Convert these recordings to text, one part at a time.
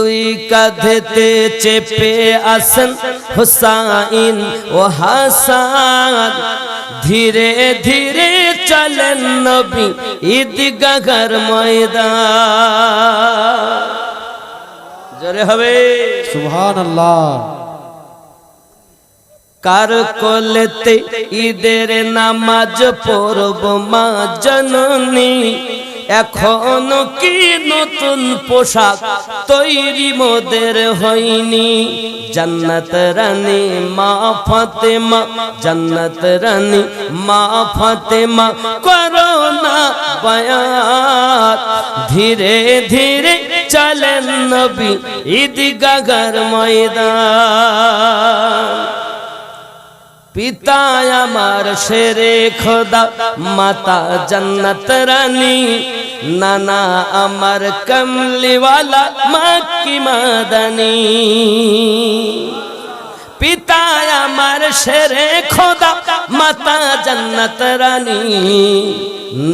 দুই কাঁধেতে চেপে আসেন হুসাইন ও হাসান। ধীরে ধীরে চলেন নবী ঈদগাহর ময়দান। জোরে হবে? সুবহান আল্লাহ কার কোলেতে ঈদের নামাজ পড়ব মা জননী? এখনও কি নতুন পোশাক তৈরি মোদের হয়নি? জান্নাত রানী মা ফাতেমা, জান্নাত রানী মা ফাতেমা, করোনা বায়াত। ধীরে ধীরে চলেন নবী ঈদগাহর ময়দান। পিতা আমার শেরে খোদা মাতা জন্নত রানী। নানা আমার কমলিওয়ালা মাকি মাদানী। পিতা আমার শেরে খোদা, মাতা জন্নত রানী।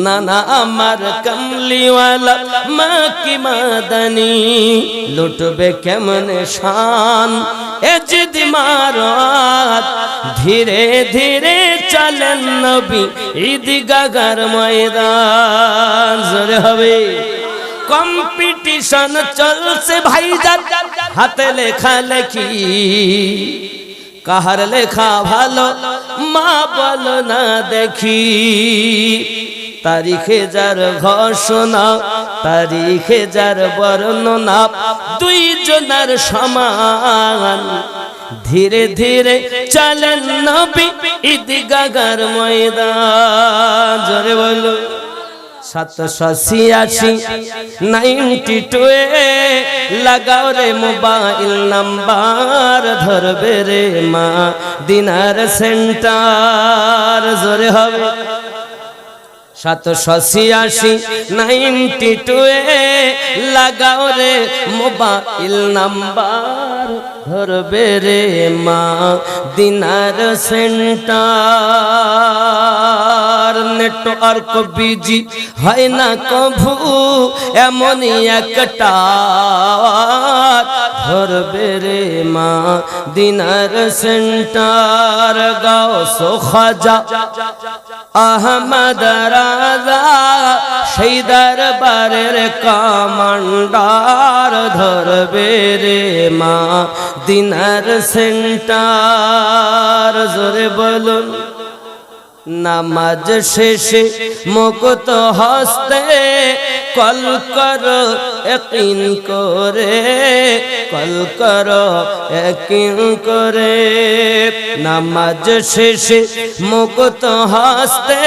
নানা আমার কমলিওয়ালা মাকি মাদানি। লুটবে কেমন শান? এ মারাত ধীরে ধীরে চলেন নবী ঈদগাহর ময়দান। জোরে হবে। কম্পিটিশন চলছে ভাইজান, হাতে লেখা লেখি। কাহার লেখা ভালো, মা বলো না দেখি। তারিখে যার ঘোষণা, তারিখে যার বর্ণনা, দুই জনার সমান। ধীরে ধীরে চলেন নবী ঈদগাহর ময়দান। জোরে বলো সাতশো ছিয়াশি নাইনটি টু লাগাও রে মোবাইল নাম্বার, ধরবে রে মা, দিনার সেন্টার, জোরে হবে। সাতশো ছিয়াশি নাইনটি টু লাগাও রে মোবাইল নাম্বার। ধরবে রে মা, দিনার সেন্টার। নেটওয়ার্ক বিজি হয় না কভু, এমনই একটা ধরবে রে মা, দিনার সেন্টার। গাও সোখাজা আহমদ রাজা, সেই দরবারের কামান্ডার। ধরবে রে মা দিনার সেন্টার জোরে বলুন। নামাজ শেষে মুকুত হস্তে কল কর একিন করে, কল কর একিন করে। নামাজ শেষে মুকুত হস্তে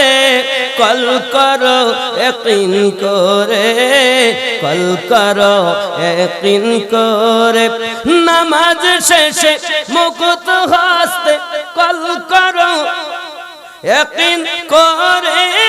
কল কর একিন করে, কল কর একিন করে। নামাজ শেষে মুকুত হস্তে কল করো একদিন করে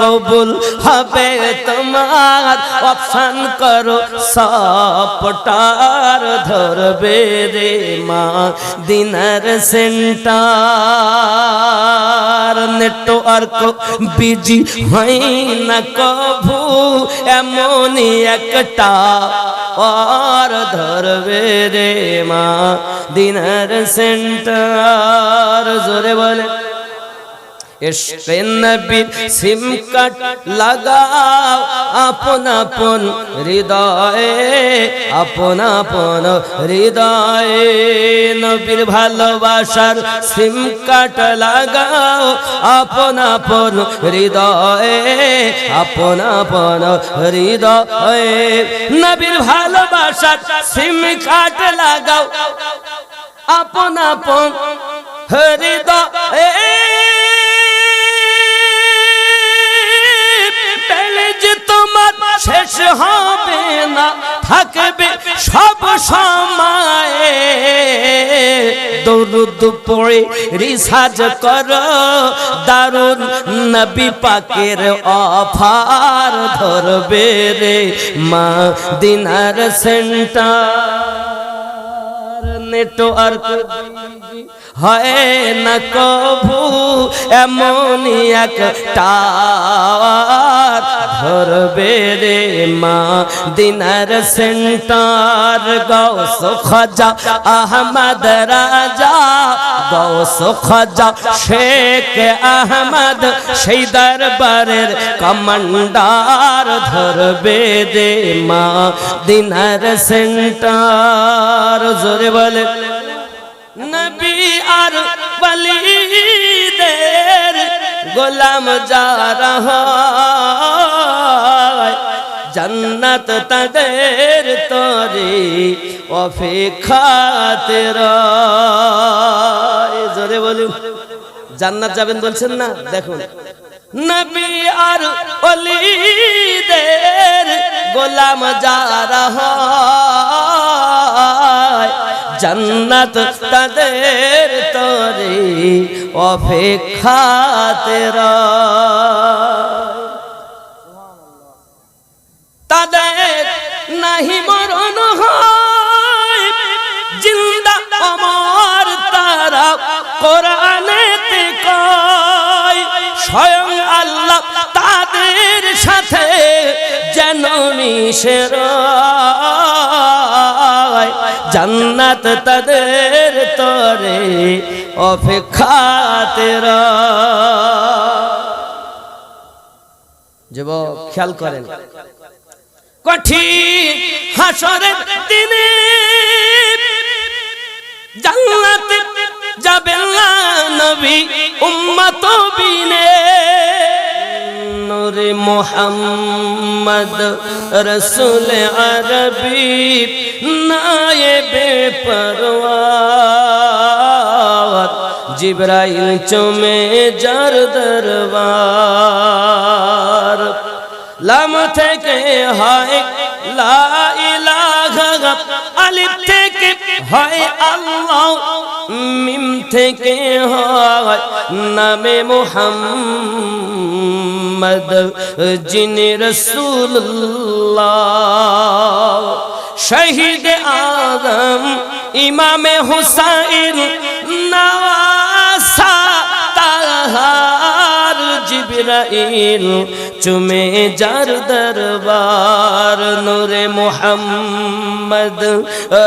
কবুল হবে তোমার। অপশন করো, সপটার ধরবে রে মা, দিনার সেন্টার। নেটওয়ার্ক বিজি হয় না কভু, এমনই একটা আর ধরবে রে মা, দিনার সেন্টার। জোরে বলে। ইশকে নবীর সিম কাট লাগাও, আপন আপন হৃদয়ে, আপন আপন হৃদয়ে। নবীর ভালোবাসার সিম কাট লাগাও, আপন আপন হৃদয়ে, আপন আপন হৃদয়ে। নবীর ভালোবাসার সিম কাট লাগাও, আপন আপন হৃদয়ে। শেষ হবে না, থাকবে সব সময়। দৌড় পড়ে রিসার্চ কর, দারুণ নবী পাকের অফার ধরবে রে মা দিনার সেন্টার। নেটওয়ার্ক হয় না কভু এমনই এক টাওয়ার ধরবে রে মা, দিনার সেন্টার, গৌস খাজা, আহমদ রাজা, গৌস খাজা, শেখ আহমদ, সেই দরবারের কমান্ডার ধরবে রে মা, দিনার সেন্টার, জোরে বলে। নবী আর বলিদের গোলাম যা রহা জন্নত তাদের তরে অপেক্ষাতের জোরে বলুন। জান্নাত যাবেন বলছেন না? দেখুন। নবী আর অলিদের গোলাম যা রহা জান্নাত তাদের তরে অপেক্ষাতের তাদের নাহি মরণ হয়, জিন্দা আমার তারা কোরআনেতে কয়, স্বয়ং আল্লাহ তাদের সাথে যেন মিশে রয়। জান্নাত তাদের তরে অপেক্ষাতের যুবক, খেয়াল করেন। কঠিন হাসরের দিনে জান্নাতে যাবেন না নবী, উম্মত বিনে। নূরে মোহাম্মদ রসুল আরবি নায়েবে পরওয়ার জিব্রাইল চমে যার দরবার লাম থেকে হয় লা ইলাহা আলিফ থেকে হয় আল্লাহ, মিম থেকে হয় নামে মুহাম্মদ, যিনি রসুল্লাহ শহীদ আদম, ইমামে হুসাইন নওয়াসা তাহার, জিবরাইল চুমে যার দরবার নূরে মোহাম্মদ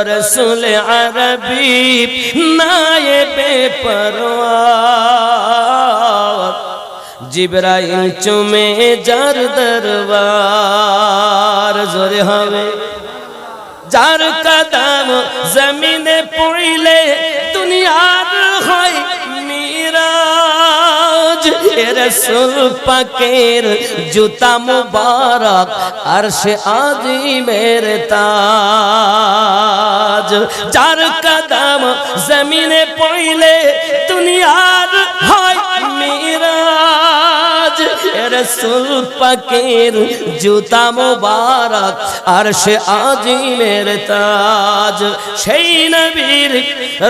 রসুল আরবি নায়েবে পরওয়ার জিবরাইল চুমে যার দরবার জোরে হবে। যার কদম জমিনে পড়িলে দুনিয়ার হয় মিরাজ। রসুল পাকের জুতা মুবারক আর সে আজিমের তাজ। যার কদম জমিনে পড়িলে দুনিয়ার হয় মিরাজ। রসুল পাকের জুতা মুবারক আর সে আজিমের তাজ। সেই নবীর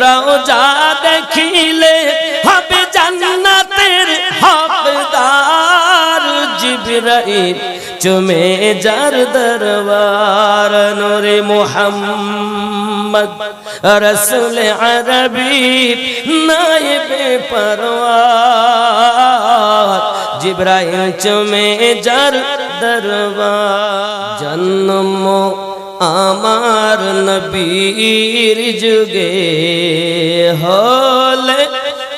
রওজা দেখিলে হবে জান্নাতের জিবরাইল চুমে যার দরবার, নূরে মুহাম্মদ রসুল আরবি নায়েবে পরওয়ার। জিব্রাইল চুমে যার দরবার, জন্ম আমার নবীর যুগে হলে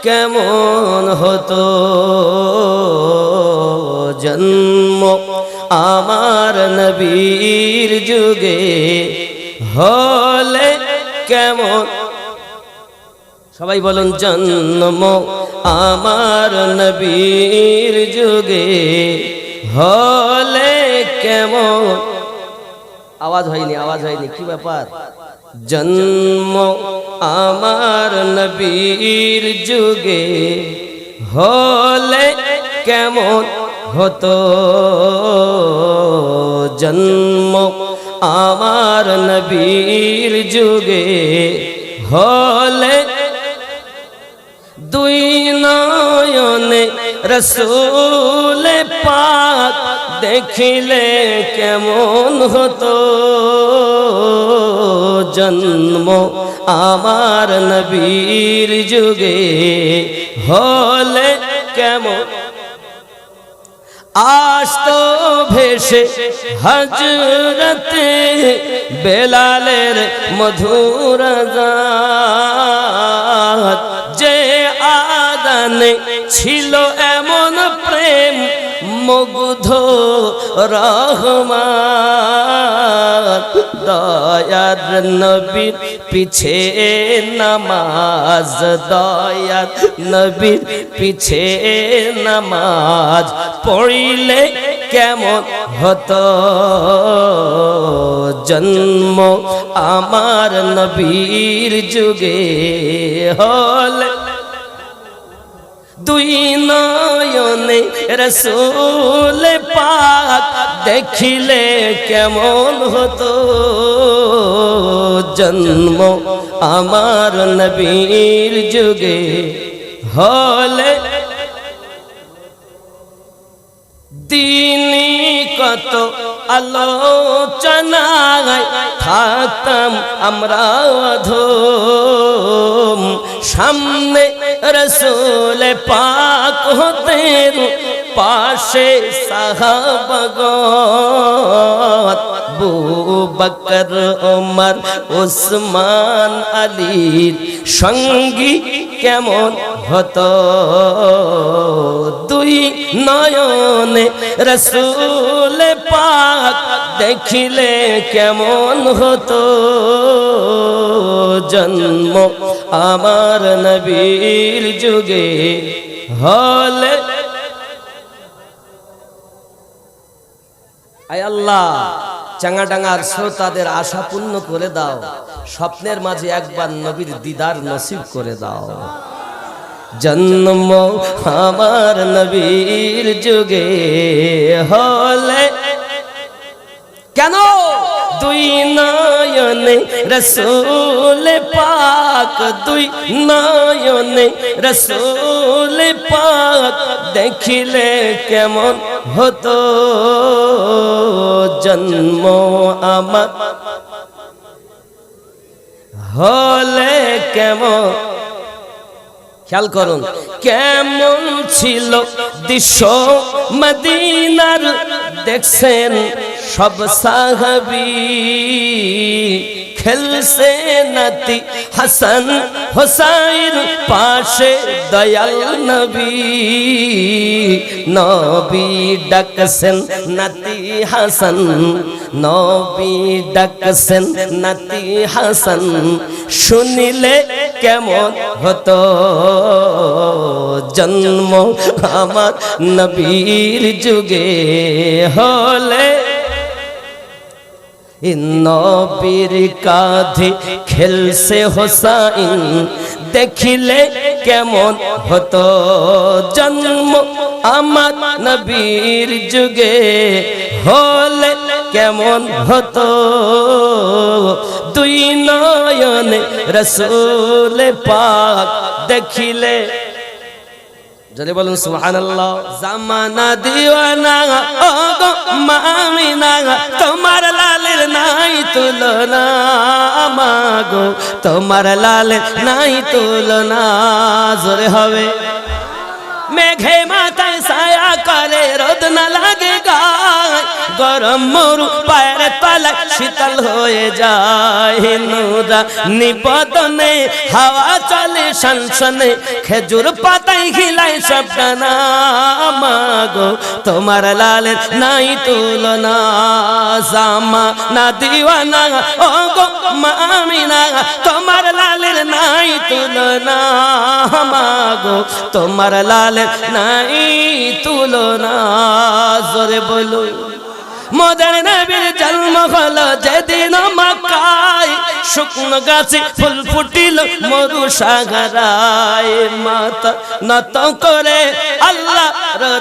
কেমন হতো? জন্ম আমার নবীর যুগে হলে কেমন? সবাই বলুন, জন্ম আমার নবীর যুগে হলে কেমন? আওয়াজ হয়নি আওয়াজ হয়নি, কি ব্যাপার? জন্ম আমার নবীর যুগে হলে কেমন? হতো। জন্ম আমার নবীর যুগে হলে দুই নয়নে রসুল পাক দেখিলে কেমন হতো। জন্ম আমার নবীর যুগে হলে কেমন আসতো ভেসে হজরতে বেলালের মধুর। যে আদানে ছিল এমন মুগ্ধ রহমান। দয়ার নবীর পিছে নামাজ, দয়ার নবীর পিছে নামাজ। পড়িলে কেমন হত? জন্ম আমার নবীর যুগে হলে দুই নয়নে রসুল পাক দেখিলে কেমন হতো? জন্ম আমার নবীর যুগে হলে দিনী কত আলোচনায় থাকতাম আমরা ধুম। সামনে রসুল পাক হতেন পাশে সাহাবগত বু বকর ওমর ওসমান আলীর সঙ্গী কেমন হতো? দুই নয়নে রসুল পাক দেখিলে কেমন হতো? জন্ম আমার নবীর যুগে হলে আয় আল্লাহ চাঙ্গাডাঙ্গার শ্রোতাদের আশা পূর্ণ করে দাও, স্বপ্নের মাঝে একবার নবীর দিদার নসিব করে দাও। জন্ম আমার নবীর যুগে হলে কেন? দুই নয়নে রসুল পাক, দুই নয়নে রসুল পাক, দেখিলে কেমন হতো? জন্ম আমার। হলে কেমন? খেয়াল করুন কেমন ছিল দৃশ্য মদিনার দেখছেন সব সাহাবি খেলছে নাতি হাসান হোসাইন, পাশে দয়াল নবী। নবী ডাকছেন নাতি হাসান, নবী ডাকছেন নাতি হাসান। শুনিলে কেমন হতো জন্ম আমার নবীর যুগে হলে নবীর কাঁধে খেলছে হোসাইন। দেখিলে কেমন হতো জন্ম আমার নবীর যুগে। হলে কেমন হতো দুই নয়নে রসুল পাক। দেখিলে যদি বলুন সুবহানাল্লাহ। জামানা দিওয়ানা ও গো মামিনা, তোমার নাই তুলনা মাগো তোমার লাল নাই তুলনা, জোরে হবে। মেঘে মাথায় ছায়া করে রোদ না লাগে গায় গরম মরু পায়ের তলা শীতল হয়ে যায়। নুরা নিপদনে হাওয়া চলে সনসনে খেজুর পাতায় খিলাই সব মাগো তোমার লালের নাই তুলনা। জামা না দিওয়ানা ও গো মামিনা, তোমার লালের নাই তুলনা। মাগো তোমার লালের নাই তুলনা। জোরে বলো। মদের নবীর জন্ম হলো যেদিন শুকনো গাছে ফুল ফুটিল মরু সাগরায় মাতা নত করে আল্লাহ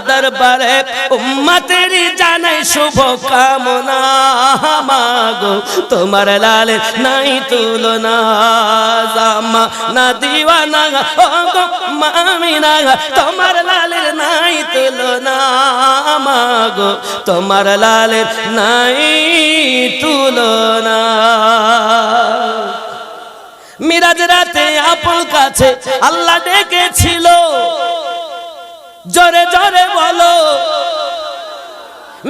দরবারে উম্মতের জানাই শুভ কামনা মাগো, তোমার লাল নাই তুলনা। জামা না দিওয়ানা ও গো মামিনা, তোমার লালের নাই তুলনা। মাগো, তোমার লালের নাই তুলনা। মিরাজ রাতে আপন কাছে আল্লাহ ডেকেছিল। জোরে জোরে বলো।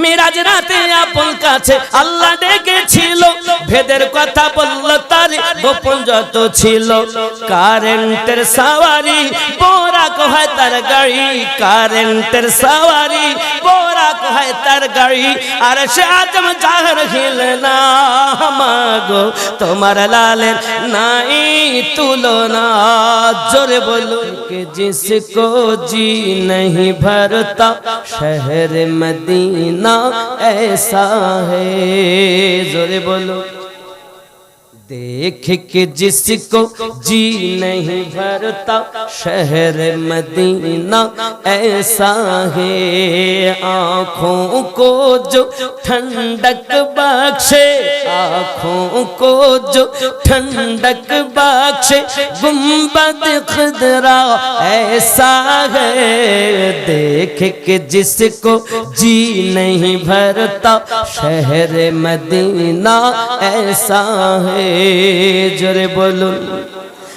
মিরাজ রাতে আপন কাছে আল্লাহ ডেকেছিল। ভেদের কথা বলল, তার গোপন যত ছিল। কারেন্টের সাওয়ারি বোরা কোহায় তার গাড়ি। কারেন্টের সাওয়ারি বোরা কোহায় তার গাড়ি আর সে আজম জাহর হিল না মাগো তোমার লালের নাই তুলনা জোরে বলো कि जिसको जी नहीं भरता शहर मदीना ऐसा है जोरे बोलो دیکھ کے جس کو جی نہیں بھرتا شہر مدینہ ایسا ہے۔ آنکھوں کو جو ٹھنڈک باکشے آنکھوں کو جو ٹھنڈک باکشے گمبت خدرہ ایسا ہے۔ دیکھ کے جس کو جی نہیں بھرتا شہر مدینہ ایسا ہے۔ জোরে বলুন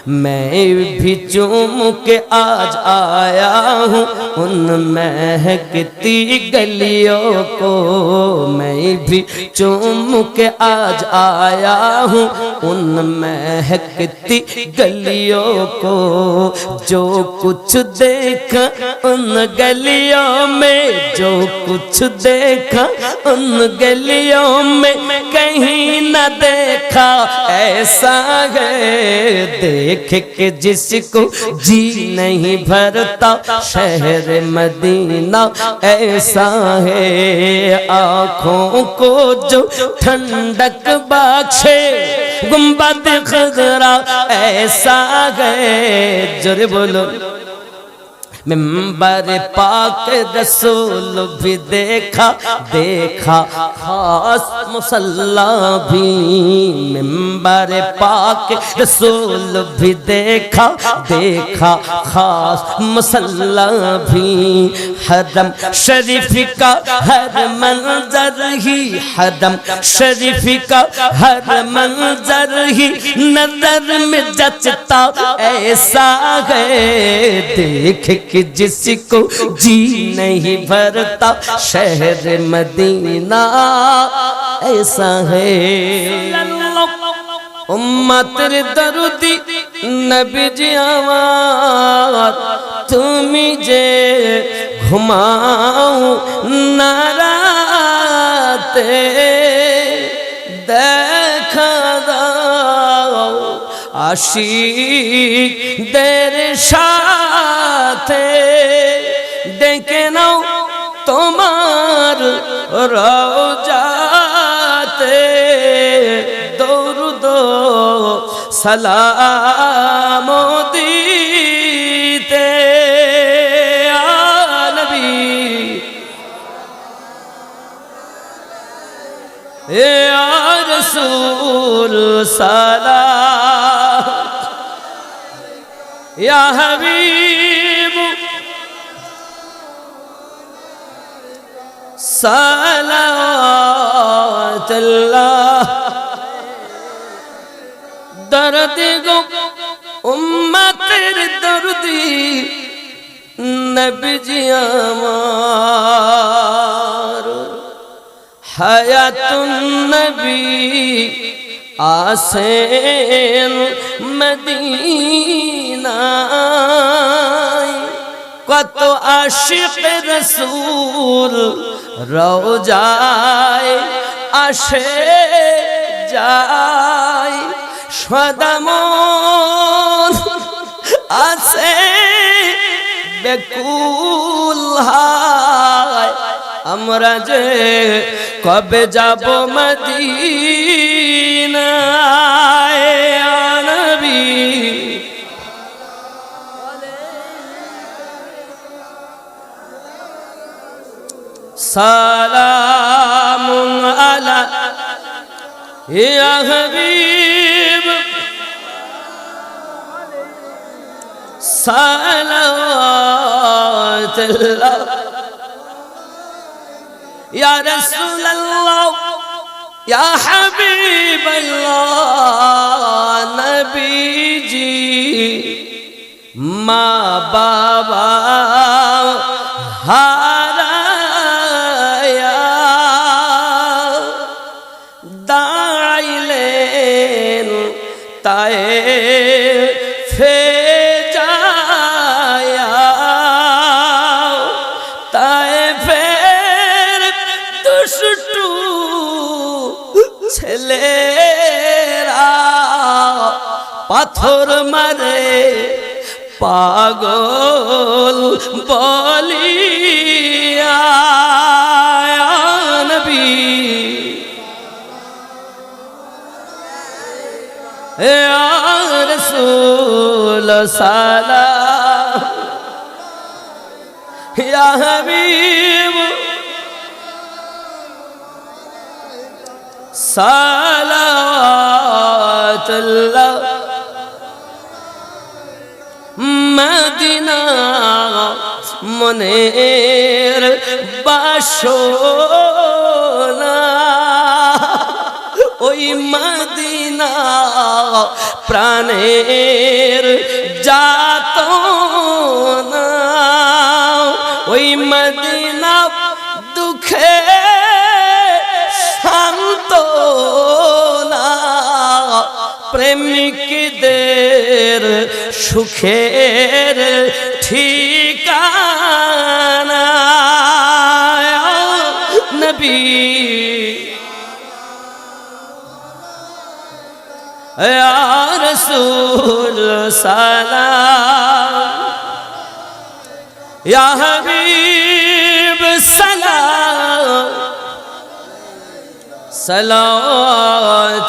میں بھی چوم کے آج آیا ہوں۔ ان مہکتی گلیوں کو میں بھی چوم کے آج آیا ہوں۔ ان مہکتی گلیوں کو جو کچھ دیکھا، ان گلیوں میں جو کچھ دیکھا، ان گلیوں میں کہیں نہ دیکھا۔ ایسا ہے دیکھ देख के जिसको जी नहीं भरता शहर मदीना ऐसा है आँखों को जो ठंडक बख्शे गुम्बद खजरा ऐसा है जोरे ممبر پاک رسول بھی دیکھا دیکھا، خاص مسلح بھی۔ ممبر پاک رسول بھی دیکھا دیکھا، خاص مسلح بھی۔ حدم شریف کا ہر منظر ہی حدم شریف کا ہر منظر ہی۔ نظر میں جچتا ایسا ہے، دیکھ کے के जिसको जी नहीं भरता शहर मदीना ऐसा है উম্মাতের দরুদি নবীজি আমার তুমি যে ঘুমাও নারাতে দেখা দাও আশিকদের সাথে ডেকে নাও তোমার রওজাতে। দৌড় সালাম দিতে। আনবী। এ রসুল সালাম। ইয়া হাবিব। সালাওয়াতুল্লাহ। দরদ গো উম্মতের দরদি নবীজি আমার। হায়াতুন নবী আসেন মদিনায় কত আশিক রসুল রোজায় আসে যায়। সদামন আছে বেকুল আমরা যে কবে যাব মদিনায় সালামুন আলা ইয়া হাবিব সালাওয়াত ইয়া রাসূলুল্লাহ ইয়া হাবিবাল্লাহ নবীজি মা বাবা পাগল বলিয়া নবী। রসুল সালা হবীব। সালাতুল্লাহ মনের বাসনা। ওই মদিনা প্রাণের যাত ওই মদিনা দুঃখে শান্ত প্রেমিকদের সুখের ঠিকানা রসুল সালাম। হবিব সালাম। সালাম